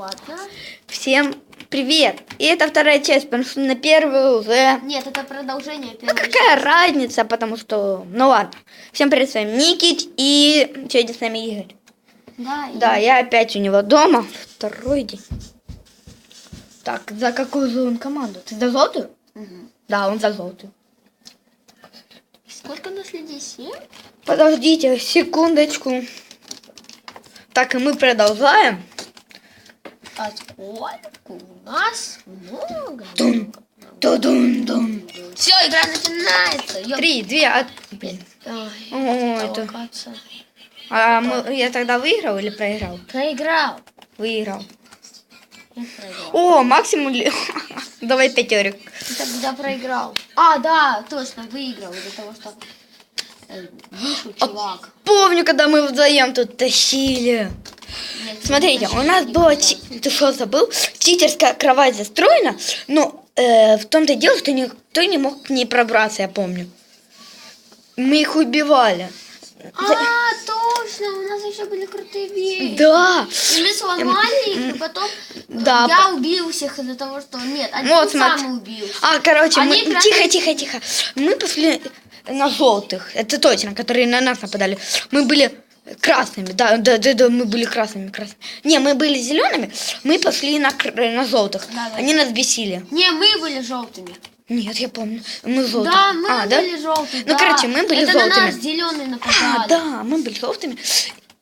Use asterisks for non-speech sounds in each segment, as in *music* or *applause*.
Ладно. Всем привет! И это вторая часть, потому что на первую уже... Нет, это продолжение Ну, первой какая разница, потому что... Ну ладно. Всем привет, с вами Никит и сегодня с нами Игорь. Да, и- Да, я опять у него дома. Второй день. Так, за какую он команду? Ты за желтую? Мгм. Да, он за желтую. Сколько нас людей? Семь? Подождите секундочку. Так, и мы продолжаем. А сколько у нас? Много. Дун, Тудун-дун. Все, игра начинается. Ёп. Три, две, а... Блин. Ой, О, это... А мы- я тогда выиграл или проиграл? Проиграл. Выиграл. Проиграл. О, максимум... *laughs* Давай пятерик. Ты тогда проиграл. А, да, точно, выиграл из-за того, что э, вышел чувак. Помню, когда мы вдвоем тут тащили. Смотрите, у нас чи- Ты что, забыл? Читерская кровать застроена, но э, в том-то и дело, что никто не мог к ней пробраться, я помню. Мы их убивали. А, точно, у нас еще были крутые вещи. Да. И мы сломали их, и потом Да, я убил всех из-за того, что... Нет, один Вот, сам смотри. убил. А, короче, мы... Они прям- Тихо, тихо, тихо. Мы пошли на желтых. Это точно, которые на нас нападали. Мы были красными, да, да, да, да, мы были красными, красными. Не, мы были зелеными, мы пошли на, кр- на желтых. Да, да. Они нас бесили. Не, мы были желтыми. Нет, я помню. Мы желтые. Да, мы а, да? были желтые. Ну, да. короче, мы были Это желтыми. на нас зеленые нападали. А, да, мы были желтыми.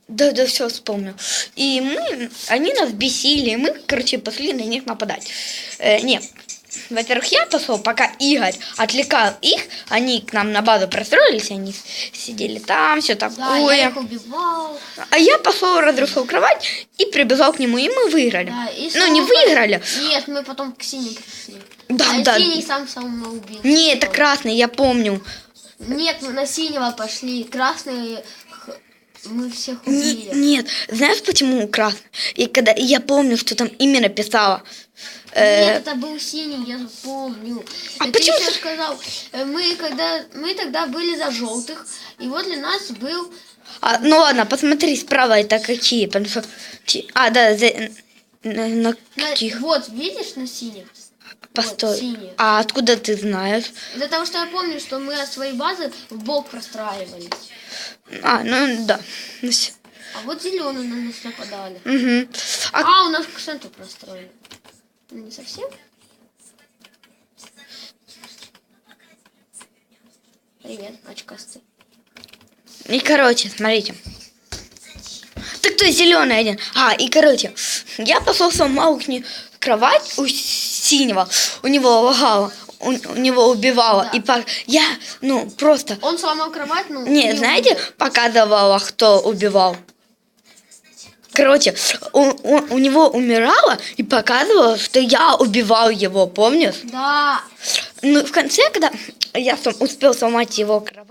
Да, да, все вспомнил. И мы, они нас бесили, и мы, короче, пошли на них нападать. Э, нет, во-первых, я пошел, пока Игорь отвлекал их, они к нам на базу простроились, они сидели там, все Да, такое. я их убивал. А я пошел, разрушил кровать и прибежал к нему, и мы выиграли. Да, и ну, не выиграли. Нет, мы потом к синим пришли. Да, а да. синий сам самоубил. Не, это красный, я помню. Нет, мы на синего пошли. Красные х- мы всех Не- убили. нет, знаешь почему красный? И когда я помню, что там имя написала. Э, Нет, это был синий, я помню. А Ты почему ты- сказал, э, мы когда мы тогда были за желтых, и возле нас был а, ну ладно, посмотри справа это какие, потому что... А, да, за- на, на каких? вот видишь на синих. Постой. Вот, синие. а откуда ты знаешь? Из-за того, что я помню, что мы от своей базы в бок простраивались. А, ну да. Ну. А вот зеленые на нас нападали. Мгм. А, А, у нас к центру простроили. Ну, не совсем. Привет, очкастый. и короче, смотрите. Так кто зеленый один? А, и короче, я пошел сломал к ней кровать у синего, у него лагало, у, у него убивало. Да. И по- я, ну, просто Он сломал кровать, ну... Не, знаете, показывала, кто убивал. Короче, у, у, у него умирало и показывала, что я убивал его, помнишь? Да. Ну, в конце, когда я сам успел сломать его кровать,